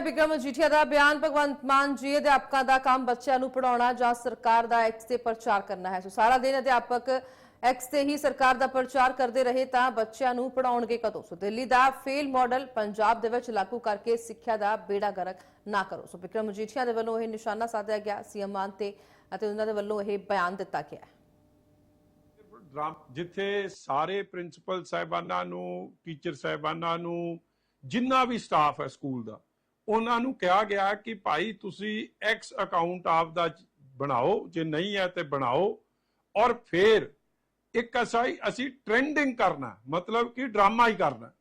ਬਿਕਰਮ ਮਜੀਠੀਆ ਦਾ ਬਿਆਨ, ਭਗਵੰਤ ਮਾਨ ਜੀ ਅਧਿਆਪਕਾਂ ਦਾ ਕੰਮ ਬੱਚਿਆਂ ਨੂੰ ਪੜਾਉਣਾ ਜਾਂ ਸਰਕਾਰ ਦਾ ਐਕਸ ਤੇ ਪ੍ਰਚਾਰ ਕਰਨਾ ਹੈ। ਸੋ ਸਾਰਾ ਦਿਨ ਅਧਿਆਪਕ ਐਕਸ ਤੇ ਹੀ ਸਰਕਾਰ ਦਾ ਪ੍ਰਚਾਰ ਕਰਦੇ ਰਹੇ ਤਾਂ ਬੱਚਿਆਂ ਨੂੰ ਪੜਾਉਣਗੇ ਕਦੋਂ? ਸੋ ਦਿੱਲੀ ਦਾ ਫੇਲ ਮਾਡਲ ਪੰਜਾਬ ਦੇ ਵਿੱਚ ਲਾਗੂ ਕਰਕੇ ਸਿੱਖਿਆ ਦਾ ਬੇੜਾ ਗਰਕ ਨਾ ਕਰੋ। ਸੋ ਬਿਕਰਮ ਮਜੀਠੀਆ ਦੇ ਵੱਲੋਂ ਇਹ ਨਿਸ਼ਾਨਾ ਸਾਧਿਆ ਗਿਆ, ਸੀਐਮ ਮਾਨ ਤੇ ਅਤੇ ਉਹਨਾਂ ਦੇ ਵੱਲੋਂ ਇਹ ਬਿਆਨ ਦਿੱਤਾ ਗਿਆ ਹੈ। ਜਿੱਥੇ ਸਾਰੇ ਪ੍ਰਿੰਸੀਪਲ ਸਾਹਿਬਾਨਾਂ ਨੂੰ, ਟੀਚਰ ਸਾਹਿਬਾਨਾਂ ਨੂੰ, ਜਿੰਨਾ ਵੀ ਸਟਾਫ ਹੈ ਸਕੂਲ ਦਾ ਉਹਨਾਂ ਨੂੰ ਕਿਹਾ ਗਿਆ ਕਿ ਭਾਈ ਤੁਸੀਂ ਐਕਸ ਅਕਾਊਂਟ ਆਪ ਦਾ ਬਣਾਓ, ਜੇ ਨਹੀਂ ਹੈ ਤੇ ਬਣਾਓ। ਔਰ ਫਿਰ ਇੱਕ ਅਸਾਈ ਅਸੀਂ ਟ੍ਰੈਂਡਿੰਗ ਕਰਨਾ, ਮਤਲਬ ਕਿ ਡਰਾਮਾ ਹੀ ਕਰਨਾ।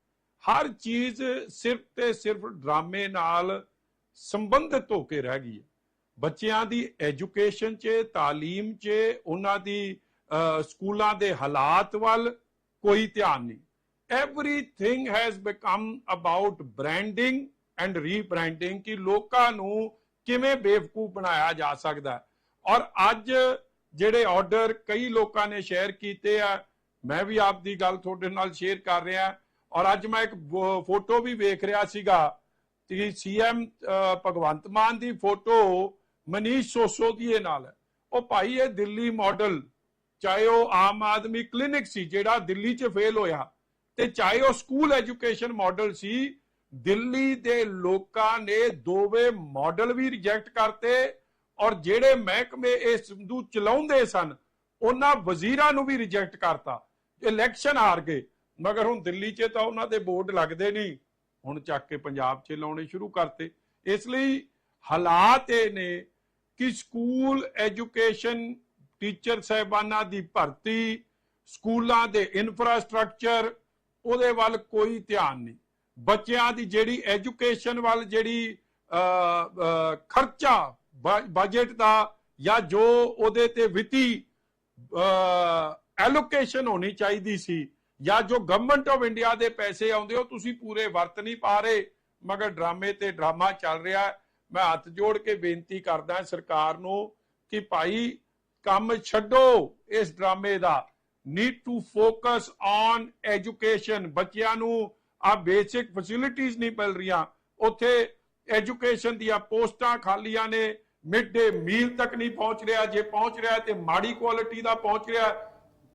ਹਰ ਚੀਜ਼ ਸਿਰਫ ਤੇ ਸਿਰਫ ਡਰਾਮੇ ਨਾਲ ਸੰਬੰਧਿਤ ਹੋ ਕੇ ਰਹਿ ਗਈ ਹੈ। ਬੱਚਿਆਂ ਦੀ ਐਜੂਕੇਸ਼ਨ 'ਚ, ਤਾਲੀਮ 'ਚ, ਉਹਨਾਂ ਦੀ ਸਕੂਲਾਂ ਦੇ ਹਾਲਾਤ ਵੱਲ ਕੋਈ ਧਿਆਨ ਨਹੀਂ। Everything has become about branding and rebranding ਕਿ ਲੋਕਾਂ ਨੂੰ ਕਿਵੇਂ ਬੇਵਕੂਫ ਬਣਾਇਆ ਜਾ ਸਕਦਾ ਔਰ ਅੱਜ ਜਿਹੜੇ ਆਰਡਰ ਕਈ ਲੋਕਾਂ ਨੇ ਸ਼ੇਅਰ ਕੀਤੇ ਆ, ਮੈਂ ਵੀ ਆਪ ਦੀ ਗੱਲ ਤੁਹਾਡੇ ਨਾਲ ਸ਼ੇਅਰ ਕਰ ਰਿਹਾ। ਔਰ ਅੱਜ ਮੈਂ ਇੱਕ ਫੋਟੋ ਵੀ ਵੇਖ ਰਿਹਾ ਸੀਗਾ। ਕਿ ਸੀਐਮ ਭਗਵੰਤ ਮਾਨ ਦੀ ਫੋਟੋ ਮਨੀਸ਼ ਸੋਸੋਦੀਏ ਨਾਲ ਹੈ। ਉਹ ਭਾਈ ਇਹ ਦਿੱਲੀ ਮਾਡਲ ਚਾਹੇ ਉਹ ਆਮ ਆਦਮੀ ਕਲੀਨਿਕ ਸੀ, ਜਿਹੜਾ ਦਿੱਲੀ 'ਚ ਫੇਲ ਹੋਇਆ। ਤੇ ਚਾਹੇ ਉਹ ਸਕੂਲ ਐਜੂਕੇਸ਼ਨ ਮਾਡਲ ਸੀ ਦਿੱਲੀ ਦੇ ਲੋਕਾਂ ਨੇ ਦੋਵੇਂ ਮਾਡਲ ਵੀ ਰਿਜੈਕਟ ਕਰਤੇ ਔਰ ਜਿਹੜੇ ਮਹਿਕਮੇ ਇਹ ਸਿੰਧੂ ਚਲਾਉਂਦੇ ਸਨ, ਉਹਨਾਂ ਵਜ਼ੀਰਾਂ ਨੂੰ ਵੀ ਰਿਜੈਕਟ ਕਰਤਾ। ਇਲੈਕਸ਼ਨ ਹਾਰ ਗਏ, ਮਗਰ ਹੁਣ ਦਿੱਲੀ 'ਚ ਤਾਂ ਉਹਨਾਂ ਦੇ ਬੋਰਡ ਲੱਗਦੇ ਨਹੀਂ। ਹੁਣ ਚੱਕ ਕੇ ਪੰਜਾਬ 'ਚ ਲਾਉਣੇ ਸ਼ੁਰੂ ਕਰਤੇ। ਇਸ ਲਈ ਹਾਲਾਤ ਇਹ ਨੇ ਕਿ ਸਕੂਲ ਐਜੂਕੇਸ਼ਨ ਟੀਚਰ ਸਹਿਬਾਨਾਂ ਦੀ ਭਰਤੀ, ਸਕੂਲਾਂ ਦੇ ਇਨਫਰਾਸਟ੍ਰਕਚਰ ਉਹਦੇ ਵੱਲ ਕੋਈ ਧਿਆਨ ਨਹੀਂ। ਬੱਚਿਆਂ ਦੀ ਜਿਹੜੀ ਐਜੂਕੇਸ਼ਨ ਵੱਲ ਜਿਹੜੀ ਖਰਚਾ ਬਜਟ ਦਾ ਜਾਂ ਜੋ ਉਹਦੇ ਤੇ ਵਿੱਤੀ ਐਲੋਕੇਸ਼ਨ ਹੋਣੀ ਚਾਹੀਦੀ ਸੀ ਜਾਂ ਜੋ ਗਵਰਨਮੈਂਟ ਆਫ ਇੰਡੀਆ ਦੇ ਪੈਸੇ ਆਉਂਦੇ ਉਹ ਤੁਸੀਂ ਪੂਰੇ ਵਰਤ ਨਹੀਂ ਪਾ ਰਹੇ, ਮਗਰ ਡਰਾਮੇ ਤੇ ਡਰਾਮਾ ਚੱਲ ਰਿਹਾ ਮੈਂ ਹੱਥ ਜੋੜ ਕੇ ਬੇਨਤੀ ਕਰਦਾ ਸਰਕਾਰ ਨੂੰ ਕਿ ਭਾਈ ਕੰਮ ਛੱਡੋ ਇਸ ਡਰਾਮੇ ਦਾ। Need to focus on education ਬੱਚਿਆਂ ਨੂੰ ਆ ਬੇਸਿਕ ਫੈਸਿਲਿਟੀਆਂ ਨਹੀਂ ਮਿਲ ਰਹੀਆਂ। ਉੱਥੇ ਐਜੂਕੇਸ਼ਨ ਦੀਆਂ ਪੋਸਟਾਂ ਖਾਲੀਆਂ ਨੇ ਮਿਡ ਡੇ ਮੀਲ ਤੱਕ ਨਹੀਂ ਪਹੁੰਚ ਰਿਹਾ। ਜੇ ਪਹੁੰਚ ਰਿਹਾ ਤੇ ਮਾੜੀ ਕੁਆਲਿਟੀ ਦਾ ਪਹੁੰਚ ਰਿਹਾ